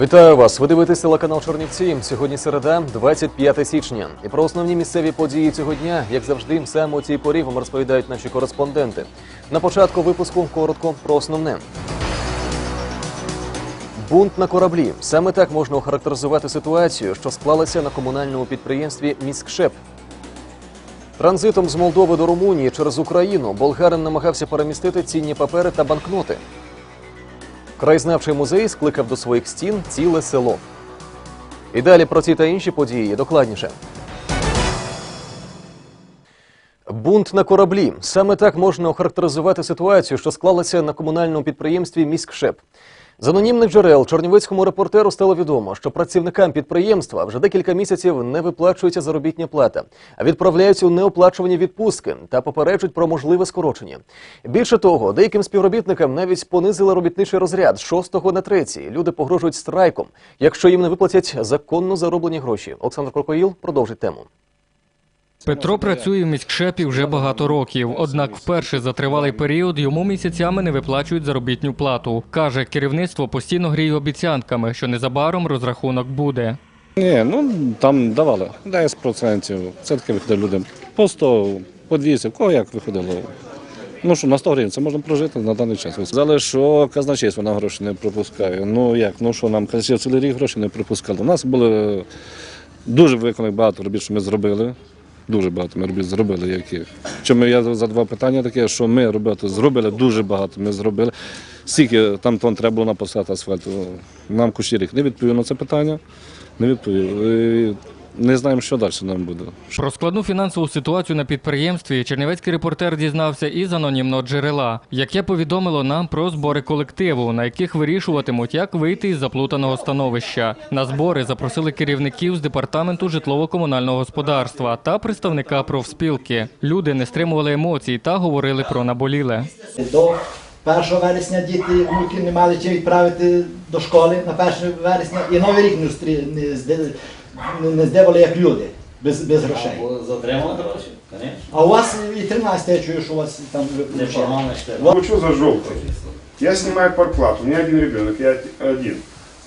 Вітаю вас! Ви дивитесь телеканал Чорнівці. Сьогодні середа, 25 січня. І про основні місцеві події цього дня, як завжди, саме у цій порі вам розповідають наші кореспонденти. На початку випуску коротко про основне. Бунт на кораблі. Саме так можна охарактеризувати ситуацію, що склалася на комунальному підприємстві Міськшеп. Транзитом з Молдови до Румунії через Україну болгарин намагався перемістити цінні папери та банкноти. Краєзнавчий музей скликав до своїх стін ціле село. І далі про ці та інші події докладніше. Бунт на кораблі. Саме так можна охарактеризувати ситуацію, що склалася на комунальному підприємстві Міськшеп. З анонімних джерел чорнівецькому репортеру стало відомо, що працівникам підприємства вже декілька місяців не виплачується заробітня плата, а відправляються у неоплачувані відпустки та попереджують про можливе скорочення. Більше того, деяким співробітникам навіть понизили робітничий розряд з 6 на 3. Люди погрожують страйком, якщо їм не виплатять законно зароблені гроші. Олександр Крокоїл продовжить тему. Петро працює в міськшепі вже багато років. Однак вперше за тривалий період йому місяцями не виплачують заробітню плату. Каже, керівництво постійно гріє обіцянками, що незабаром розрахунок буде. Ні, ну там давали 10%. Це таке виходить людям. По 100, по 200, в кого як виходило. Ну що, на 100 гривень це можна прожити на даний час. Сказали, що казначейство нам гроші не пропускає. Ну як, ну що нам казначейство цілий рік гроші не пропускало. У нас було дуже виконаних багато робіт, що ми зробили. Дуже багато ми робіт зробили, яких. Чому я задавав питання таке, що ми робити зробили, дуже багато ми зробили. Скільки там тон треба було написати асфальту. Нам Кушірік не відповів на це питання. Не відповів. Не знаємо, що далі нам буде. Про складну фінансову ситуацію на підприємстві чернівецький репортер дізнався із анонімного джерела, яке повідомило нам про збори колективу, на яких вирішуватимуть, як вийти із заплутаного становища. На збори запросили керівників з департаменту житлово-комунального господарства та представника профспілки. Люди не стримували емоцій та говорили про наболіле. До 1 вересня діти внуки не мали чим відправити до школи на 1 вересня і новий рік не, не, зде- не, не здивали як люди, без, без грошей. Затримали гроші, звісно. А у вас і 13 я чую, що у вас там Не погано ще. Ну что за желтый? Я снимаю парплату, у меня один ребенок, я один.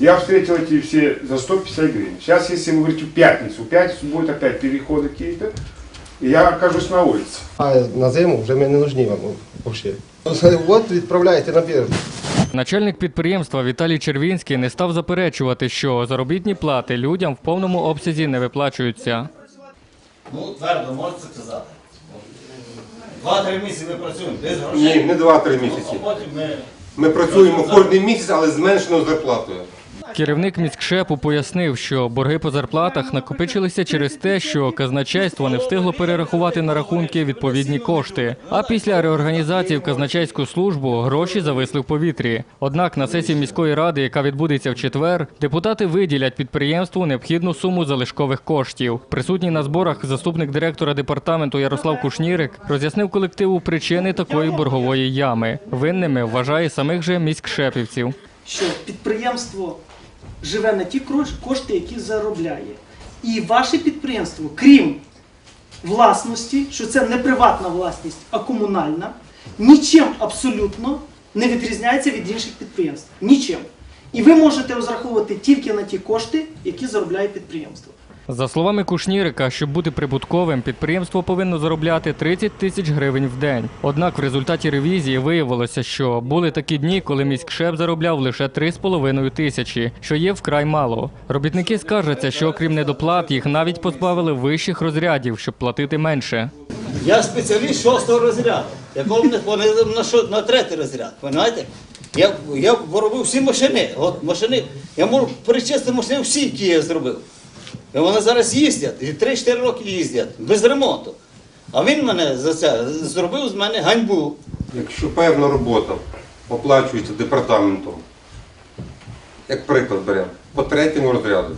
Я встретил эти все за 150 гривен. Сейчас, если вы говорите в пятницу, в пятницу будут опять переходы какие-то, и я окажусь на улице. А на зиму вже ми не нужні вам взагалі. От відправляйте на біржу. Начальник підприємства Віталій Червінський не став заперечувати, що заробітні плати людям в повному обсязі не виплачуються. Ну, твердо можете сказати. Два-три місяці ми працюємо без Ні, не два-три місяці. Ну, А потім ми Ми працюємо кожен місяць, але з зменшеною зарплатою. Керівник міськшепу пояснив, що борги по зарплатах накопичилися через те, що казначейство не встигло перерахувати на рахунки відповідні кошти. А після реорганізації в казначейську службу гроші зависли в повітрі. Однак на сесії міської ради, яка відбудеться в четвер, депутати виділять підприємству необхідну суму залишкових коштів. Присутній на зборах заступник директора департаменту Ярослав Кушнірик роз'яснив колективу причини такої боргової ями. Винними вважає самих же міськшепівців. що підприємство живе на ті кошти, які заробляє. І ваше підприємство, крім власності, що це не приватна власність, а комунальна, нічим абсолютно не відрізняється від інших підприємств. Нічим. І ви можете розраховувати тільки на ті кошти, які заробляє підприємство. За словами Кушнірика, щоб бути прибутковим, підприємство повинно заробляти 30 тисяч гривень в день. Однак в результаті ревізії виявилося, що були такі дні, коли міськшеф заробляв лише 3,5 тисячі, що є вкрай мало. Робітники скаржаться, що окрім недоплат їх навіть позбавили вищих розрядів, щоб платити менше. Я спеціаліст шостого розряду, якого мене понизили на, на третій розряд. Понимаєте? Я, я робив всі машини. От машини, я можу перечислити машини всі, які я зробив. Вони зараз їздять, і 3-4 роки їздять, без ремонту. А він мене за це зробив з мене ганьбу. Якщо певна робота оплачується департаментом, як приклад беремо, по третьому розряду,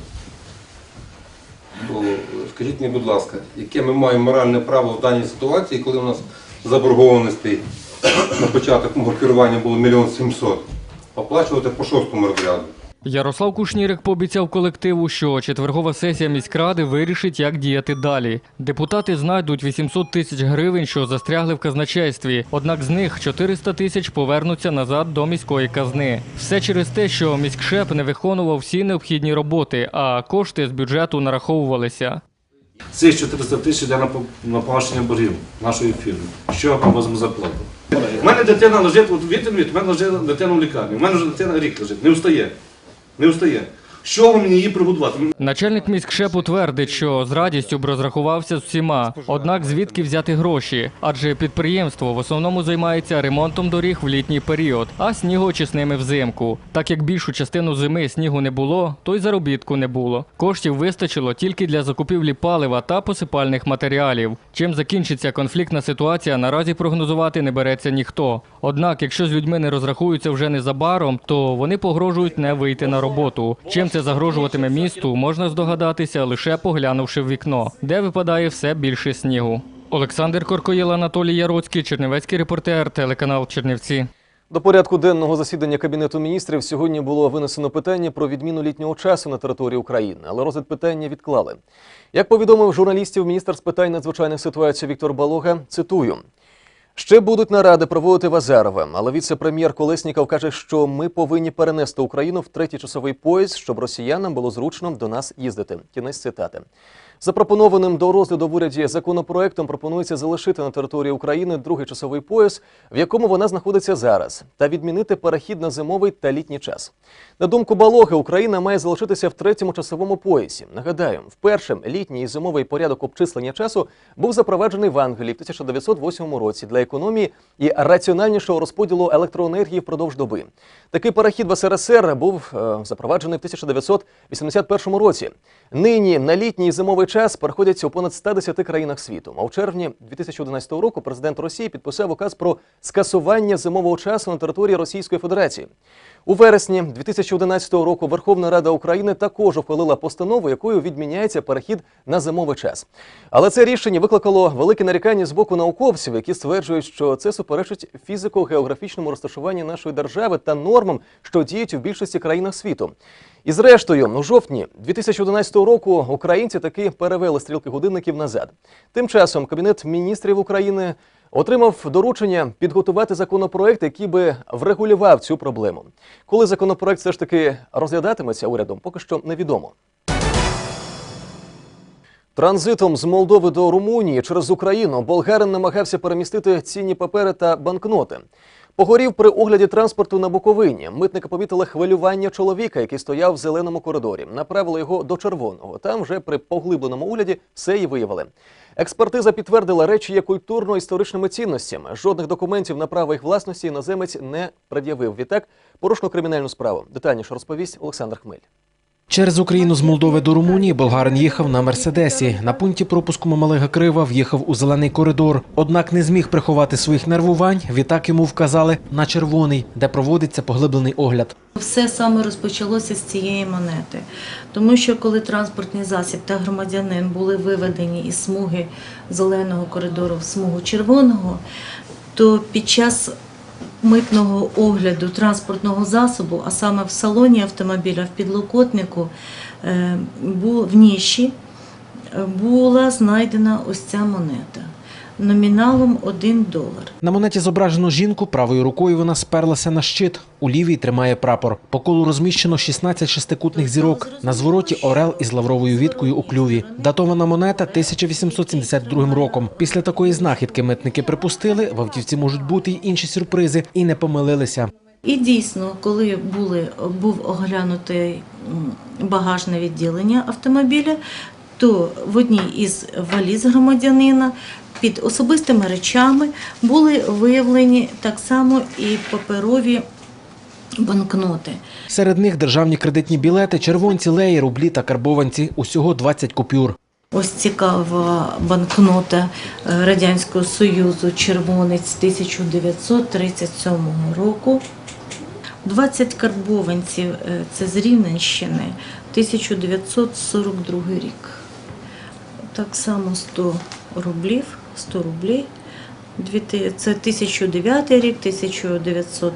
то скажіть мені, будь ласка, яке ми маємо моральне право в даній ситуації, коли у нас заборгованості на початок мого керування було мільйон сімсот, оплачувати по шостому розряду? Ярослав Кушнірик пообіцяв колективу, що четвергова сесія міськради вирішить, як діяти далі. Депутати знайдуть 800 тисяч гривень, що застрягли в казначействі. Однак з них 400 тисяч повернуться назад до міської казни. Все через те, що міськшеп не виконував всі необхідні роботи, а кошти з бюджету нараховувалися. Ці 400 тисяч йде на, погашення боргів нашої фірми. Що ми возимо зарплату? У мене дитина лежить, от у мене лежить дитина в лікарні. У мене вже дитина рік лежить, не встає. Не встає. Що ви мені її прибудувати? Начальник міськшепу твердить, що з радістю б розрахувався з всіма. Однак звідки взяти гроші? Адже підприємство в основному займається ремонтом доріг в літній період, а снігоочисними взимку. Так як більшу частину зими снігу не було, то й заробітку не було. Коштів вистачило тільки для закупівлі палива та посипальних матеріалів. Чим закінчиться конфліктна ситуація, наразі прогнозувати не береться ніхто. Однак, якщо з людьми не розрахуються вже незабаром, то вони погрожують не вийти на роботу. Чим це загрожуватиме місту, можна здогадатися лише поглянувши в вікно, де випадає все більше снігу. Олександр Коркоєл, Анатолій Яроцький, Чернівецький репортер, телеканал Чернівці. До порядку денного засідання Кабінету міністрів сьогодні було винесено питання про відміну літнього часу на території України, але розгляд питання відклали. Як повідомив журналістів міністр з питань надзвичайних ситуацій Віктор Балога, цитую. Ще будуть наради проводити в Азерове, але віце-прем'єр Колесніков каже, що ми повинні перенести Україну в третій часовий пояс, щоб росіянам було зручно до нас їздити. Кінець цитати. Запропонованим до розгляду в уряді законопроектом пропонується залишити на території України другий часовий пояс, в якому вона знаходиться зараз, та відмінити перехід на зимовий та літній час. На думку Балоги, Україна має залишитися в третьому часовому поясі. Нагадаю, вперше літній і зимовий порядок обчислення часу був запроваджений в Англії в 1908 році для економії і раціональнішого розподілу електроенергії впродовж доби. Такий перехід в СРСР був е, запроваджений в 1981 році. Нині на літній і зимовий час проходяться у понад 110 країнах світу. А в червні 2011 року президент Росії підписав указ про скасування зимового часу на території Російської Федерації. У вересні 2011 року Верховна Рада України також ухвалила постанову, якою відміняється перехід на зимовий час. Але це рішення викликало велике нарікання з боку науковців, які стверджують, що це суперечить фізико-географічному розташуванню нашої держави та нормам, що діють у більшості країнах світу. І зрештою, у жовтні 2011 року українці таки перевели стрілки годинників назад. Тим часом Кабінет міністрів України отримав доручення підготувати законопроект, який би врегулював цю проблему. Коли законопроект все ж таки розглядатиметься урядом, поки що невідомо. Транзитом з Молдови до Румунії через Україну болгарин намагався перемістити цінні папери та банкноти. Погорів при огляді транспорту на Буковині. Митники помітили хвилювання чоловіка, який стояв в зеленому коридорі. Направили його до червоного. Там вже при поглибленому огляді все і виявили. Експертиза підтвердила речі є культурно-історичними цінностями. Жодних документів на право їх власності іноземець не пред'явив. Відтак порушено кримінальну справу. Детальніше розповість Олександр Хмель. Через Україну з Молдови до Румунії болгарин їхав на Мерседесі. На пункті пропуску Мамалига Крива в'їхав у зелений коридор. Однак не зміг приховати своїх нервувань. Відтак йому вказали на червоний, де проводиться поглиблений огляд. Все саме розпочалося з цієї монети, тому що коли транспортний засіб та громадянин були виведені із смуги зеленого коридору в смугу червоного, то під час митного огляду транспортного засобу, а саме в салоні автомобіля, в підлокотнику, е, в ніші е, була знайдена ось ця монета номіналом 1 долар. На монеті зображено жінку. Правою рукою вона сперлася на щит. У лівій тримає прапор. По колу розміщено 16 шестикутних зірок. На звороті орел із лавровою віткою у клюві. Датована монета 1872 роком. Після такої знахідки митники припустили, в автівці можуть бути й інші сюрпризи, і не помилилися. І дійсно, коли були, був оглянутий багажне відділення автомобіля, то в одній із валіз громадянина під особистими речами були виявлені так само і паперові банкноти. Серед них державні кредитні білети, червонці, леї, рублі та карбованці. Усього 20 купюр. Ось цікава банкнота Радянського Союзу червонець 1937 року. 20 карбованців е, це з Рівненщини 1942 рік. Так само 100 рублів, 100 рублів. Це 1009 рік, 1900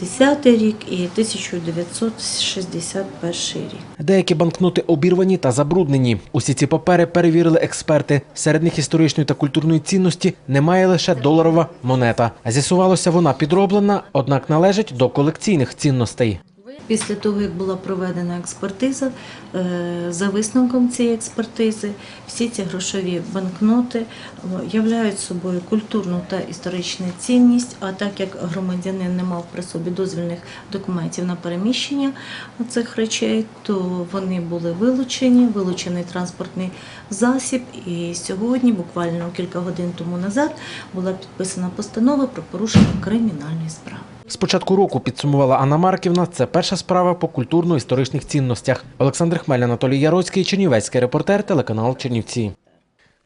10 рік і 1961 рік. Деякі банкноти обірвані та забруднені. Усі ці папери перевірили експерти. Серед них історичної та культурної цінності немає лише доларова монета. З'ясувалося, вона підроблена, однак належить до колекційних цінностей. Після того, як була проведена експертиза, е, за висновком цієї експертизи, всі ці грошові банкноти являють собою культурну та історичну цінність. А так як громадянин не мав при собі дозвільних документів на переміщення цих речей, то вони були вилучені, вилучений транспортний засіб. І сьогодні, буквально кілька годин тому назад, була підписана постанова про порушення кримінальної справи. З початку року підсумувала Анна Марківна. Це перша справа по культурно-історичних цінностях. Олександр Хмель, Анатолій Яроцький, Чернівецький репортер, телеканал Чернівці.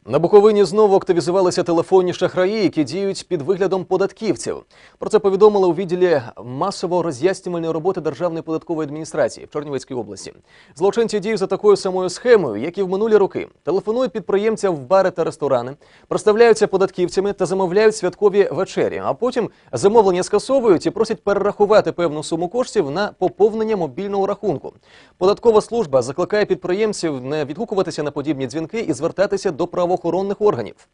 На Буковині знову активізувалися телефонні шахраї, які діють під виглядом податківців. Про це повідомили у відділі масово роз'яснювальної роботи Державної податкової адміністрації в Чернівецькій області. Злочинці діють за такою самою схемою, як і в минулі роки. Телефонують підприємцям в бари та ресторани, представляються податківцями та замовляють святкові вечері. А потім замовлення скасовують і просять перерахувати певну суму коштів на поповнення мобільного рахунку. Податкова служба закликає підприємців не відгукуватися на подібні дзвінки і звертатися до правоохоронних органів.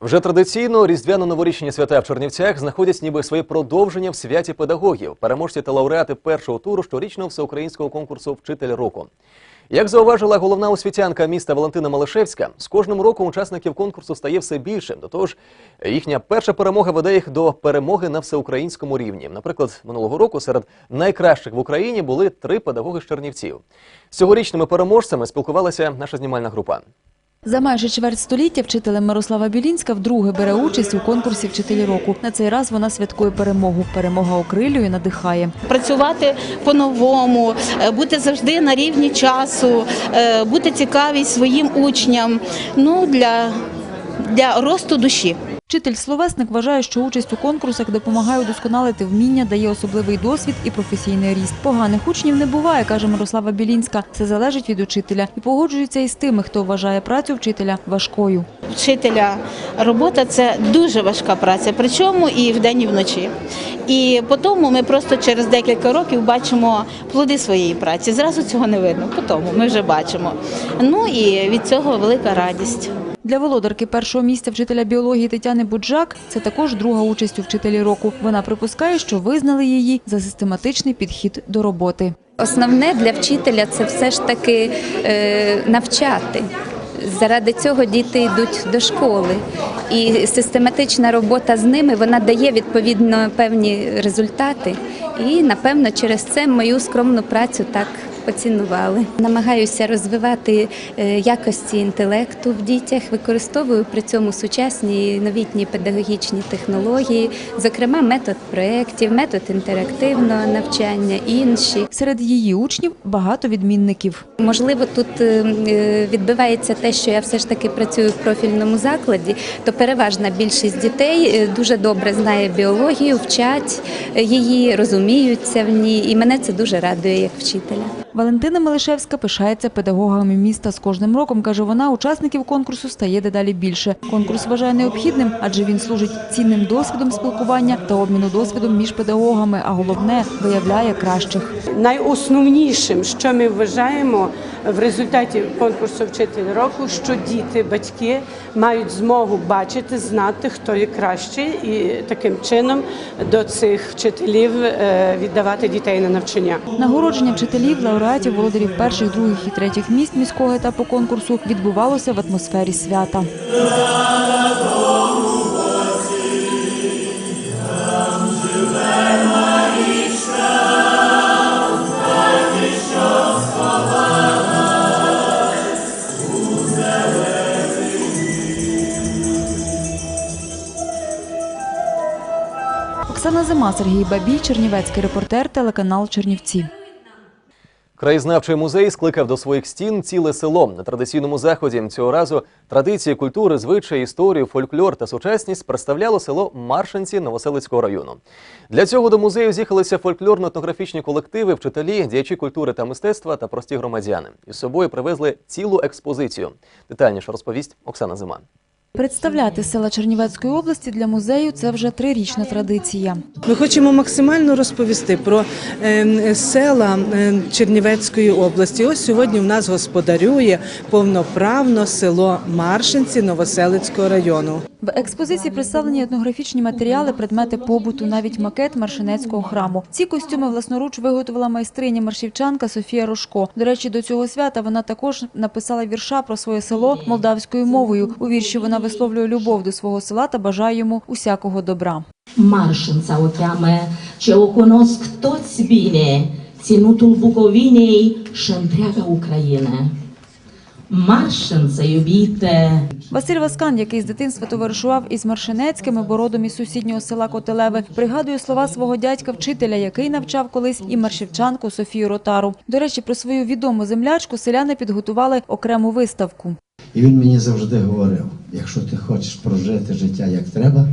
Вже традиційно різдвяно-новорічні свята в Чернівцях знаходять ніби своє продовження в святі педагогів, переможці та лауреати першого туру щорічного всеукраїнського конкурсу Вчитель року. Як зауважила головна освітянка міста Валентина Малишевська, з кожним роком учасників конкурсу стає все більше. До того ж, їхня перша перемога веде їх до перемоги на всеукраїнському рівні. Наприклад, минулого року серед найкращих в Україні були три педагоги з Чернівців. З цьогорічними переможцями спілкувалася наша знімальна група. За майже чверть століття вчителем Мирослава Білінська вдруге бере участь у конкурсі «Вчителі року». На цей раз вона святкує перемогу. Перемога окрилює, надихає. працювати по-новому, е, бути завжди на рівні часу, е, бути цікаві своїм учням. Ну для, для росту душі. Вчитель-словесник вважає, що участь у конкурсах допомагає удосконалити вміння, дає особливий досвід і професійний ріст. Поганих учнів не буває, каже Мирослава Білінська. Це залежить від учителя і погоджується із тими, хто вважає працю вчителя важкою. Вчителя робота це дуже важка праця, причому і вдень, і вночі. І по тому ми просто через декілька років бачимо плоди своєї праці. Зразу цього не видно. По тому ми вже бачимо. Ну і від цього велика радість. Для володарки першого місця вчителя біології Тетяни Буджак це також друга участь у вчителі року. Вона припускає, що визнали її за систематичний підхід до роботи. Основне для вчителя це все ж таки е, навчати. Заради цього діти йдуть до школи, і систематична робота з ними вона дає відповідно певні результати. І напевно через це мою скромну працю так поцінували. Намагаюся розвивати е, якості інтелекту в дітях, використовую при цьому сучасні новітні педагогічні технології, зокрема метод проєктів, метод інтерактивного навчання, інші. Серед її учнів багато відмінників. Можливо, тут е, е, відбивається те, що я все ж таки працюю в профільному закладі, то переважна більшість дітей дуже добре знає біологію, вчать її, розуміються в ній, і мене це дуже радує як вчителя. Валентина Мелишевська пишається педагогами міста. З кожним роком, каже вона, учасників конкурсу стає дедалі більше. Конкурс вважає необхідним, адже він служить цінним досвідом спілкування та обміну досвідом між педагогами, а головне виявляє кращих. Найосновнішим, що ми вважаємо в результаті конкурсу Вчитель року, що діти, батьки мають змогу бачити, знати, хто є кращий, і таким чином до цих вчителів е, віддавати дітей на навчання. Нагородження вчителів, лауреатів, володарів перших, других і третіх місць міського етапу конкурсу відбувалося в атмосфері свята. Оксана Зима, Сергій Бабій, Чернівецький репортер, телеканал Чернівці. Краєзнавчий музей скликав до своїх стін ціле село. На традиційному заході цього разу традиції, культури, звичаї, історію, фольклор та сучасність представляло село Маршинці Новоселицького району. Для цього до музею з'їхалися фольклорно-етнографічні колективи, вчителі, діячі культури та мистецтва та прості громадяни. Із собою привезли цілу експозицію. Детальніше розповість Оксана Зима. Представляти села Чернівецької області для музею це вже трирічна традиція. Ми хочемо максимально розповісти про е, села е, Чернівецької області. Ось сьогодні в нас господарює повноправно село Маршинці Новоселицького району. В експозиції представлені етнографічні матеріали, предмети побуту, навіть макет Маршинецького храму. Ці костюми власноруч виготовила майстриня маршівчанка Софія Рожко. До речі, до цього свята вона також написала вірша про своє село молдавською мовою. У вірші вона висловлює любов до свого села та бажає йому усякого добра. Marșînța o cheamă, ce o cunosc toți bine, ținutul Bucovinei și întreaga Ucraina. Василь Васкан, який з дитинства товаришував із Маршинецькими, бо родом із сусіднього села Котелеве, пригадує слова свого дядька-вчителя, який навчав колись і маршівчанку Софію Ротару. До речі, про свою відому землячку селяни підготували окрему виставку. І він мені завжди говорив: якщо ти хочеш прожити життя як треба,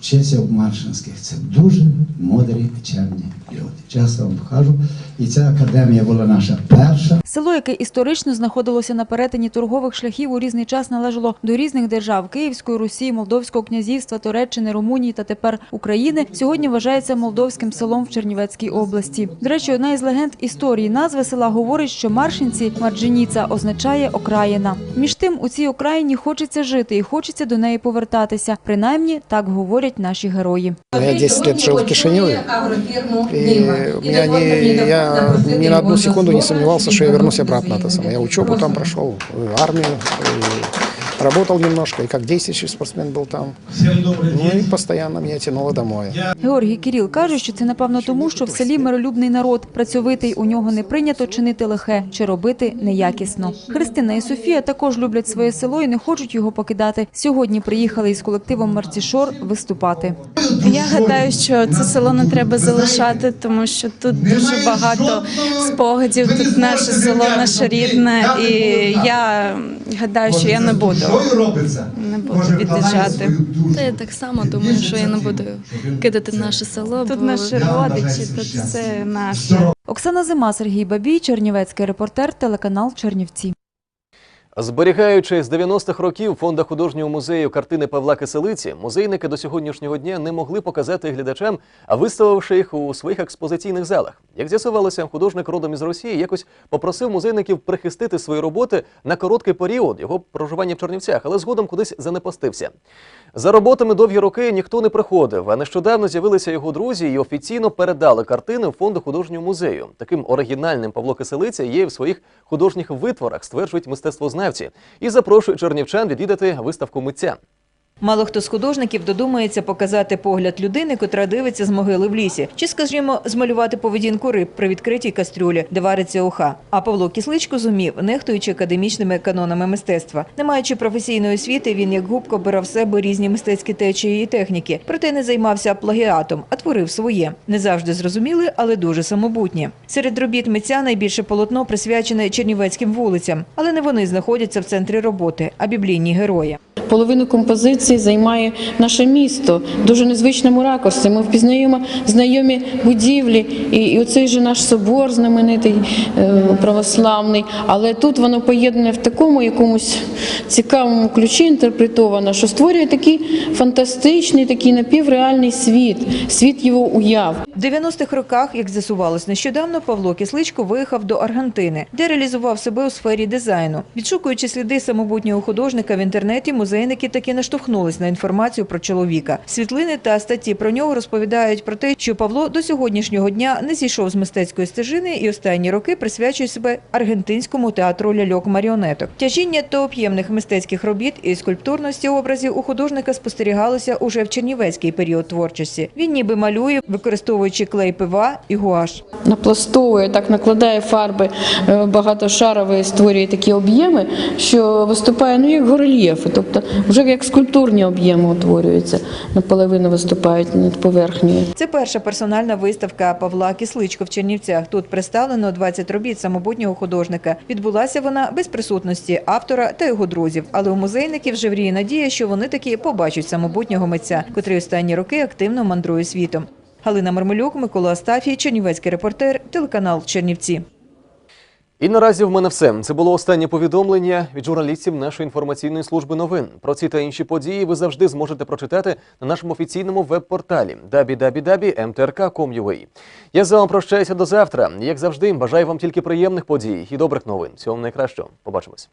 вчися в Маршинських. Це дуже мудрі, чемні люди. Часто вам кажу, і ця академія була наша перша. Село, яке історично знаходилося на перетині торгових шляхів, у різний час належало до різних держав Київської Русі, Молдовського князівства, Туреччини, Румунії та тепер України. Сьогодні вважається молдовським селом в Чернівецькій області. До речі, одна із легенд історії назви села говорить, що Маршинці Марджиніца означає окраїна. Між тим, у цій окраїні хочеться жити і хочеться до неї повертатися. Принаймні так говорять наші герої. Я 10 лет жив в Кишиневі, і я не, я ні на одну секунду не сумнівався, що я вернусь обратно. Я учебу там пройшов, армію. и работал немножко, и как действующий спортсмен был там. Ну и постоянно меня тянуло домой. Георгій Кіріл каже, що це напевно тому, що в селі миролюбний народ, працьовитий, у нього не прийнято чинити лихе чи робити неякісно. Христина і Софія також люблять своє село і не хочуть його покидати. Сьогодні приїхали із колективом Марцішор виступати. Я гадаю, що це село не треба залишати, тому що тут дуже багато спогадів. Тут наше село, наше рідне, і я гадаю, що я не буду не буду від'їжджати. Та я так само думаю, що я не буду кидати наше село. Тут бо... наші родичі, тут все наше. Оксана Зима, Сергій Бабій, Чернівецький репортер, телеканал Чернівці. Зберігаючи з 90-х років фонда художнього музею картини Павла Киселиці, музейники до сьогоднішнього дня не могли показати глядачам, а виставивши їх у своїх експозиційних залах. Як з'ясувалося, художник родом із Росії якось попросив музейників прихистити свої роботи на короткий період його проживання в Чернівцях, але згодом кудись занепастився. За роботами довгі роки ніхто не приходив, а нещодавно з'явилися його друзі і офіційно передали картини в фонду художнього музею. Таким оригінальним Павло Киселиця є в своїх художніх витворах, стверджують мистецтвознавці, і запрошує чернівчан відвідати виставку митця. Мало хто з художників додумається показати погляд людини, котра дивиться з могили в лісі, чи, скажімо, змалювати поведінку риб при відкритій кастрюлі, де вариться уха. А Павло Кисличко зумів, нехтуючи академічними канонами мистецтва. Не маючи професійної освіти, він як губка обирав в себе різні мистецькі течії і техніки, проте не займався плагіатом, а творив своє. Не завжди зрозуміле, але дуже самобутнє. Серед робіт митця найбільше полотно присвячене чернівецьким вулицям, але не вони знаходяться в центрі роботи, а біблійні герої. Половину композиції займає наше місто дуже незвичному ракурсі. Ми впізнаємо знайомі будівлі, і, і оцей же наш собор знаменитий е, православний. Але тут воно поєднане в такому якомусь цікавому ключі інтерпретовано, що створює такий фантастичний, такий напівреальний світ, світ його уяв. В 90-х роках, як з'ясувалось нещодавно, Павло Кисличко виїхав до Аргентини, де реалізував себе у сфері дизайну. Відшукуючи сліди самобутнього художника в інтернеті, музейники таки наштовхнулись на інформацію про чоловіка. Світлини та статті про нього розповідають про те, що Павло до сьогоднішнього дня не зійшов з мистецької стежини і останні роки присвячує себе аргентинському театру ляльок-маріонеток. Тяжіння та об'ємних мистецьких робіт і скульптурності образів у художника спостерігалося уже в чернівецький період творчості. Він ніби малює, використовуючи клей пива і гуаш. напластовує, так накладає фарби е, багатошарові, створює такі об'єми, що виступає ну як горельєфи, тобто вже як скульптурні об'єми утворюються, наполовину виступають над поверхнею. Це перша персональна виставка Павла Кисличко в Чернівцях. Тут представлено 20 робіт самобутнього художника. Відбулася вона без присутності автора та його друзів. Але у музейників вже вріє надія, що вони таки побачать самобутнього митця, котрий останні роки активно мандрує світом. Галина Мармелюк, Микола Астафій, Чернівецький репортер, телеканал Чернівці. І наразі в мене все. Це було останнє повідомлення від журналістів нашої інформаційної служби новин. Про ці та інші події ви завжди зможете прочитати на нашому офіційному веб-порталі www.mtrk.com.ua. Я з вами прощаюся до завтра. Як завжди, бажаю вам тільки приємних подій і добрих новин. Всього вам найкращого. Побачимось.